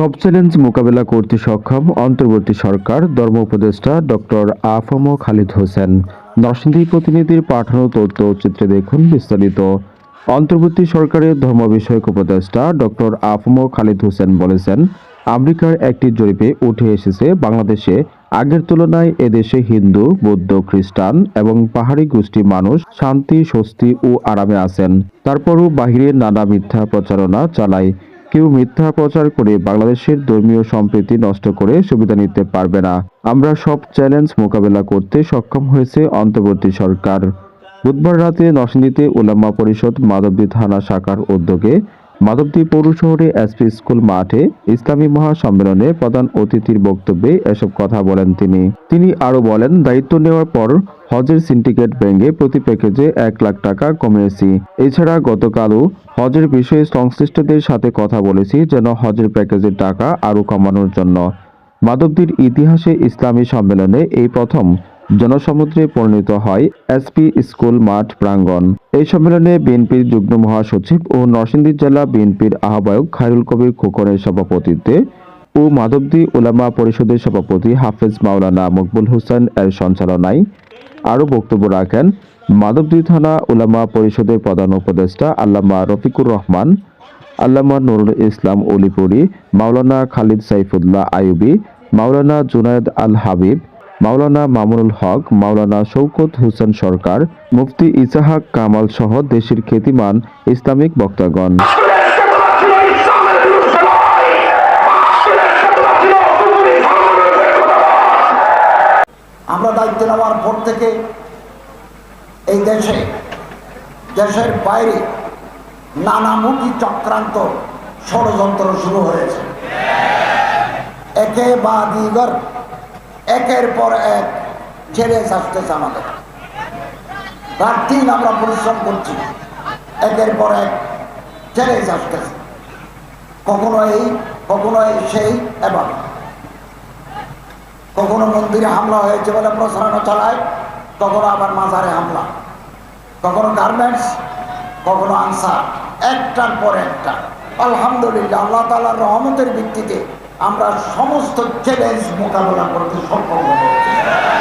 সব চ্যালেঞ্জ মোকাবেলা করতে সক্ষম অন্তর্বর্তী সরকার ধর্ম উপদেষ্টা ডক্টর আফম খালিদ হোসেন। নরসিংদী প্রতিনিধির পাঠানো তথ্য চিত্রে দেখুন বিস্তারিত। অন্তর্বর্তী সরকারের ধর্ম বিষয়ক উপদেষ্টা ডক্টর আফম খালিদ হোসেন বলেছেন, আমেরিকার একটি জরিপে উঠে এসেছে বাংলাদেশে আগের তুলনায় এদেশে হিন্দু, বৌদ্ধ, খ্রিস্টান এবং পাহাড়ি গোষ্ঠী মানুষ শান্তি, স্বস্তি ও আরামে আছেন। তারপরও বাহিরে নানা মিথ্যা প্রচারণা চালায়। কেউ মিথ্যা প্রচার করে বাংলাদেশের ধর্মীয় সম্প্রীতি নষ্ট করে সুবিধা নিতে পারবে না। আমরা সব চ্যালেঞ্জ মোকাবেলা করতে সক্ষম হয়েছে অন্তর্বর্তী সরকার। বুধবার রাতে নরসিংদীতে উলামা পরিষদ মাধবদী থানা শাখার উদ্যোগে মাধবদী পৌর শহরে এসপি স্কুল মাঠে ইসলামী মহাসম্মেলনে প্রধান অতিথির বক্তব্যে এসব কথা বলেন তিনি। তিনি আরও বলেন, দায়িত্ব নেওয়ার পর হজের সিন্ডিকেট ভেঙে প্রতি প্যাকেজে এক লাখ টাকা কমিয়েছি। এছাড়া গতকালও হজের বিষয়ে সংশ্লিষ্টদের সাথে কথা বলেছি যেন হজের প্যাকেজের টাকা আরও কমানোর জন্য। মাধবদীর ইতিহাসে ইসলামী সম্মেলনে এই প্রথম জনসমুদ্রে পরিণত হয় এসপি স্কুল মাঠ প্রাঙ্গণ। এই সম্মেলনে বিএনপির যুগ্ম মহাসচিব ও নরসিংদী জেলা বিএনপির আহ্বায়ক খায়রুল কবির খোকনের সভাপতিত্বে ও মাধবদী ওলামা পরিষদের সভাপতি হাফেজ মাওলানা মকবুল হোসেন এর সঞ্চালনায় আরও বক্তব্য রাখেন মাধবদী থানা ওলামা পরিষদের প্রধান উপদেষ্টা আল্লামা রফিকুর রহমান, আল্লামা নুরুল ইসলাম অলিপুরি, মাওলানা খালিদ সাইফুল্লাহ আইয়ুবী, মাওলানা জুনায়েদ আল হাবিব মাওলানা মামুনুল হক, মাওলানা শৌকত হোসেন সরকার, মুফতি ইসাহাক কামাল সহ দেশের খ্যাতিমান ইসলামিক বক্তাগণ। আমরা দায়িত্ব নেওয়ার পর থেকে এই দেশে, দেশের বাইরে নানামুখী চক্রান্ত ষড়যন্ত্র শুরু হয়েছে। একে বা দিগর একের পর এক ছেড়ে আসতেছে আমাদের। রাত দিন আমরা পরিশ্রম করছি। একের পর এক ছেড়ে আসতেছে কখনো এই কখনো এই, সেই এবং কখনো মন্দিরে হামলা হয়েছে বলে প্রচারণা চালায়, কখনো আবার মাজারে হামলা। কখনো গার্মেন্টস কখনো আনসার, একটার পর একটা। আলহামদুলিল্লাহ, আল্লাহ তালার রহমতের ভিত্তিতে আমরা সমস্ত চ্যালেঞ্জ মোকাবেলা করতে সক্ষম হয়েছি